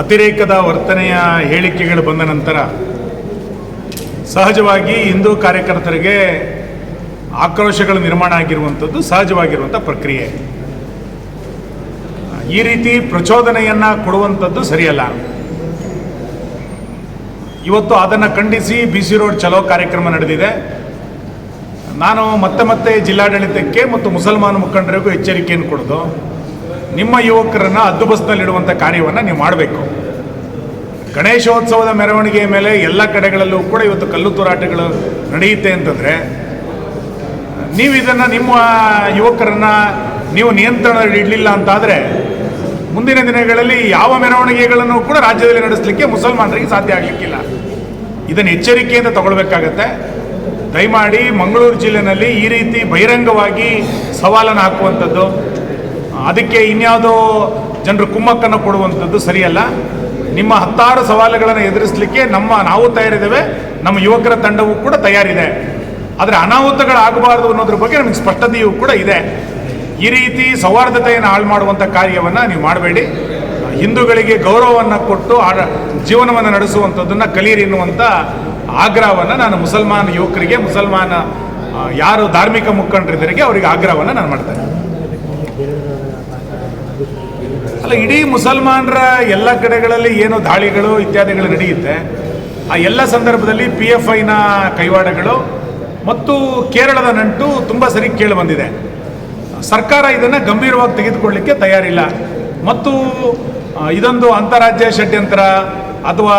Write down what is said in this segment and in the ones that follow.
ಅತಿರೇಕದ ವರ್ತನೆಯ ಹೇಳಿಕೆಗಳು ಬಂದ ನಂತರ ಸಹಜವಾಗಿ ಹಿಂದೂ ಕಾರ್ಯಕರ್ತರಿಗೆ ಆಕ್ರೋಶಗಳು ನಿರ್ಮಾಣ ಆಗಿರುವಂಥದ್ದು ಸಹಜವಾಗಿರುವಂಥ ಪ್ರಕ್ರಿಯೆ. ಈ ರೀತಿ ಪ್ರಚೋದನೆಯನ್ನು ಕೊಡುವಂಥದ್ದು ಸರಿಯಲ್ಲ. ಇವತ್ತು ಅದನ್ನು ಖಂಡಿಸಿ ಬಿ ಸಿ ರೋಡ್ ಚಲೋ ಕಾರ್ಯಕ್ರಮ ನಡೆದಿದೆ. ನಾನು ಮತ್ತೆ ಮತ್ತೆ ಜಿಲ್ಲಾಡಳಿತಕ್ಕೆ ಮತ್ತು ಮುಸಲ್ಮಾನ ಮುಖಂಡರಿಗೂ ಎಚ್ಚರಿಕೆಯನ್ನು ಕೊಡೋದು. ನಿಮ್ಮ ಯುವಕರನ್ನು ಹದ್ದುಬಸ್ನಲ್ಲಿಡುವಂಥ ಕಾರ್ಯವನ್ನು ನೀವು ಮಾಡಬೇಕು. ಗಣೇಶೋತ್ಸವದ ಮೆರವಣಿಗೆಯ ಮೇಲೆ ಎಲ್ಲ ಕಡೆಗಳಲ್ಲೂ ಕೂಡ ಇವತ್ತು ಕಲ್ಲು ತೂರಾಟಗಳು ನಡೆಯುತ್ತೆ ಅಂತಂದರೆ, ನೀವು ಇದನ್ನು ನಿಮ್ಮ ಯುವಕರನ್ನು ನೀವು ನಿಯಂತ್ರಣ ಇಡಲಿಲ್ಲ ಅಂತಾದರೆ, ಮುಂದಿನ ದಿನಗಳಲ್ಲಿ ಯಾವ ಮೆರವಣಿಗೆಗಳನ್ನು ಕೂಡ ರಾಜ್ಯದಲ್ಲಿ ನಡೆಸಲಿಕ್ಕೆ ಮುಸಲ್ಮಾನರಿಗೆ ಸಾಧ್ಯ ಆಗಲಿಕ್ಕಿಲ್ಲ. ಇದನ್ನು ಎಚ್ಚರಿಕೆಯಿಂದ ತಗೊಳ್ಬೇಕಾಗತ್ತೆ. ದಯಮಾಡಿ ಮಂಗಳೂರು ಜಿಲ್ಲೆನಲ್ಲಿ ಈ ರೀತಿ ಬಹಿರಂಗವಾಗಿ ಸವಾಲನ್ನು ಹಾಕುವಂಥದ್ದು ಅದಕ್ಕೆ ಇನ್ಯಾವುದೋ ಜನರು ಕುಮ್ಮಕ್ಕನ್ನು ಕೊಡುವಂಥದ್ದು ಸರಿಯಲ್ಲ. ನಿಮ್ಮ ಹತ್ತಾರು ಸವಾಲುಗಳನ್ನು ಎದುರಿಸಲಿಕ್ಕೆ ನಮ್ಮ ನಾವು ತಯಾರಿದ್ದೇವೆ, ನಮ್ಮ ಯುವಕರ ತಂಡವೂ ಕೂಡ ತಯಾರಿದೆ. ಆದರೆ ಅನಾಹುತಗಳಾಗಬಾರದು ಅನ್ನೋದ್ರ ಬಗ್ಗೆ ನಮಗೆ ಸ್ಪಷ್ಟತೆಯೂ ಕೂಡ ಇದೆ. ಈ ರೀತಿ ಸೌಹಾರ್ದತೆಯನ್ನು ಹಾಳು ಮಾಡುವಂಥ ಕಾರ್ಯವನ್ನು ನೀವು ಮಾಡಬೇಡಿ. ಹಿಂದೂಗಳಿಗೆ ಗೌರವವನ್ನು ಕೊಟ್ಟು ಆ ಜೀವನವನ್ನು ನಡೆಸುವಂಥದ್ದನ್ನು ಕಲಿಯಿರಿ ಎನ್ನುವಂಥ ಆಗ್ರಹವನ್ನು ನಾನು ಮುಸಲ್ಮಾನ ಯುವಕರಿಗೆ, ಮುಸಲ್ಮಾನ ಯಾರು ಧಾರ್ಮಿಕ ಮುಖಂಡರಿದ್ದರಿಗೆ ಅವರಿಗೆ ಆಗ್ರಹವನ್ನು ನಾನು ಮಾಡ್ತೇನೆ. ಅಲ್ಲ, ಇಡೀ ಮುಸಲ್ಮಾನರ ಎಲ್ಲ ಕಡೆಗಳಲ್ಲಿ ಏನು ದಾಳಿಗಳು ಇತ್ಯಾದಿಗಳು ನಡೆಯುತ್ತೆ, ಆ ಎಲ್ಲ ಸಂದರ್ಭದಲ್ಲಿ ಪಿ ಎಫ್ ಐನ ಕೈವಾಡಗಳು ಮತ್ತು ಕೇರಳದ ನಂಟು ತುಂಬ ಸರಿ ಕೇಳಿ ಬಂದಿದೆ. ಸರ್ಕಾರ ಇದನ್ನು ಗಂಭೀರವಾಗಿ ತೆಗೆದುಕೊಳ್ಳಿಕ್ಕೆ ತಯಾರಿಲ್ಲ. ಮತ್ತು ಇದೊಂದು ಅಂತಾರಾಜ್ಯ ಷಡ್ಯಂತ್ರ ಅಥವಾ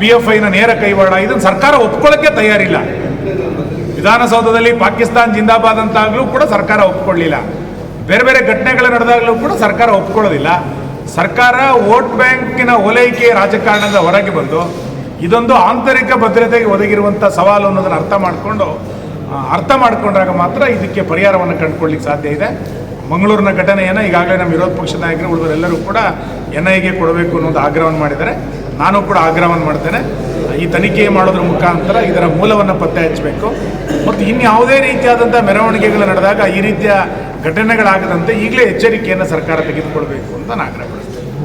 ಪಿ ಎಫ್ ಐನ ನೇರ ಕೈವಾಡ, ಇದನ್ನು ಸರ್ಕಾರ ಒಪ್ಕೊಳ್ಳೋಕ್ಕೆ ತಯಾರಿಲ್ಲ. ವಿಧಾನಸೌಧದಲ್ಲಿ ಪಾಕಿಸ್ತಾನ್ ಜಿಂದಾಬಾದ್ ಅಂತಾಗಲೂ ಕೂಡ ಸರ್ಕಾರ ಒಪ್ಕೊಳ್ಳಿಲ್ಲ. ಬೇರೆ ಬೇರೆ ಘಟನೆಗಳು ನಡೆದಾಗಲೂ ಕೂಡ ಸರ್ಕಾರ ಒಪ್ಕೊಳ್ಳೋದಿಲ್ಲ. ಸರ್ಕಾರ ವೋಟ್ ಬ್ಯಾಂಕಿನ ಓಲೈಕೆ ರಾಜಕಾರಣದ ಹೊರಗೆ ಬಂದು ಇದೊಂದು ಆಂತರಿಕ ಭದ್ರತೆಗೆ ಒದಗಿರುವಂಥ ಸವಾಲು ಅನ್ನೋದನ್ನು ಅರ್ಥ ಮಾಡಿಕೊಂಡು ಅರ್ಥ ಮಾಡಿಕೊಂಡಾಗ ಮಾತ್ರ ಇದಕ್ಕೆ ಪರಿಹಾರವನ್ನು ಕಂಡುಕೊಳ್ಳಿಕ್ಕೆ ಸಾಧ್ಯ ಇದೆ. ಮಂಗಳೂರಿನ ಘಟನೆಯನ್ನು ಈಗಾಗಲೇ ನಮ್ಮ ವಿರೋಧ ಪಕ್ಷದ ನಾಯಕರು ಉಳಿದವರೆಲ್ಲರೂ ಕೂಡ ಎನ್ ಐಗೆ ಕೊಡಬೇಕು ಅನ್ನೋದು ಆಗ್ರಹವನ್ನು ಮಾಡಿದ್ದಾರೆ. ನಾನು ಕೂಡ ಆಗ್ರಹವನ್ನು ಮಾಡ್ತೇನೆ. ಈ ತನಿಖೆ ಮಾಡೋದ್ರ ಮುಖಾಂತರ ಇದರ ಮೂಲವನ್ನು ಪತ್ತೆ ಹಚ್ಚಬೇಕು ಮತ್ತು ಇನ್ಯಾವುದೇ ರೀತಿಯಾದಂಥ ಮೆರವಣಿಗೆಗಳು ನಡೆದಾಗ ಈ ರೀತಿಯ ಘಟನೆಗಳಾಗದಂತೆ ಈಗಲೇ ಎಚ್ಚರಿಕೆಯನ್ನು ಸರ್ಕಾರ ತೆಗೆದುಕೊಳ್ಬೇಕು ಅಂತ ನಾನು ಆಗ್ರಹ